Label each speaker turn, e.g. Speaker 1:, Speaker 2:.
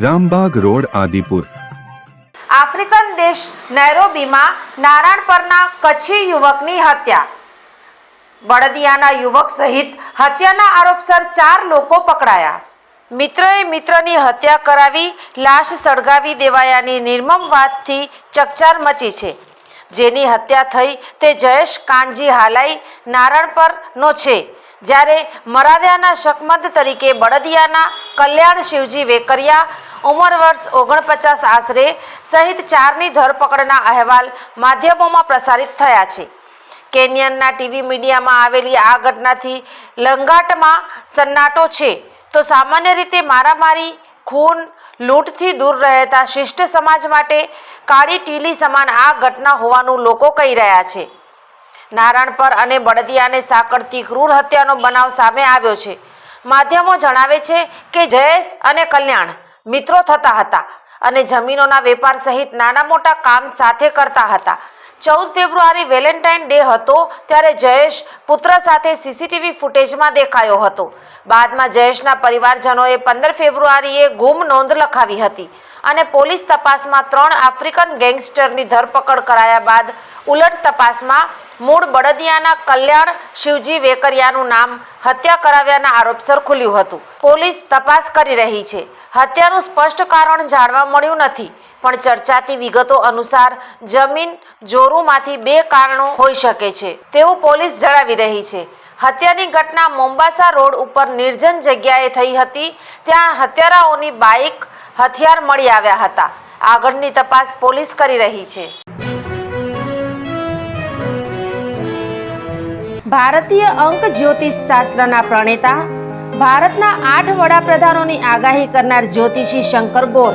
Speaker 1: Rambag road, Adipur.
Speaker 2: African દેશ નૈરોબીમાં નારાયણ પરના કચ્છી યુવકની હત્યા. બળદિયાના યુવક સહિત હત્યાના આરોપસર ચાર લોકો પકડાયા. મિત્રએ મિત્રની હત્યા કરાવી લાશ સળગાવી દેવાયાની નિર્મમ વાતથી ચકચાર મચી છે. જેની હત્યા થઈ તે જયેશ કાનજી હાલાઈ નારણપરનો છે. જ્યારે મરાવ્યાના શકમંદ તરીકે બળદિયાના કલ્યાણ શિવજી વેકરિયા, ઉંમર વર્ષ ઓગણપચાસ આશરે સહિત ચારની ધરપકડના અહેવાલ માધ્યમોમાં પ્રસારિત થયા છે. કેન્યનના ટીવી મીડિયામાં આવેલી આ ઘટનાથી લંગાટમાં સન્નાટો છે. તો સામાન્ય રીતે મારામારી, ખૂન, લૂંટથી દૂર રહેતા શિષ્ટ સમાજ માટે કાળી ટીલી સમાન આ ઘટના હોવાનું લોકો કહી રહ્યા છે. નારાયણપર અને બળદિયાને સાંકળતી ક્રૂર હત્યાનો બનાવ સામે આવ્યો છે. માધ્યમો જણાવે છે કે જયેશ અને કલ્યાણ મિત્રો થતા હતા અને જમીનોના વેપાર સહિત નાના મોટા કામ સાથે કરતા હતા. ચૌદ ફેબ્રુઆરી વેલેન્ટાઇન ડે હતો ત્યારે જયેશ પુત્ર સાથે સીસીટીવી ફૂટેજમાં દેખાયો હતો. બાદમાં જયેશના પરિવારજનોએ પંદર ફેબ્રુઆરીએ ગુમ નોંધ લખાવી હતી અને પોલીસ તપાસમાં ત્રણ આફ્રિકન ગેંગસ્ટરની ધરપકડ કરાયા બાદ ઉલટ તપાસમાં મૂળ બળદિયાના કલ્યાણ શિવજી વેકરિયાનું નામ હત્યા કરાવ્યાના આરોપસર ખુલ્યું હતું. પોલીસ તપાસ કરી રહી છે. હત્યાનું સ્પષ્ટ કારણ જાણવા મળ્યું નથી, પણ ચર્ચાતી વિગતો અનુસાર જમીન જોરુમાંથી બે કારણો હોઈ શકે છે. તેવું પોલીસ જણાવી રહી છે. હત્યાની ઘટના મોમ્બાસા રોડ ઉપર નિર્જન જગ્યાએ થઈ હતી. ત્યાં હત્યારાઓની બાઇક હથિયાર મળી આવ્યા હતા. આગળની તપાસ પોલીસ કરી રહી છે. ભારતીય અંક જ્યોતિષ શાસ્ત્રના પ્રણેતા, ભારતના આઠ વડાપ્રધાનોની આગાહી કરનાર જ્યોતિષી શંકર ગોર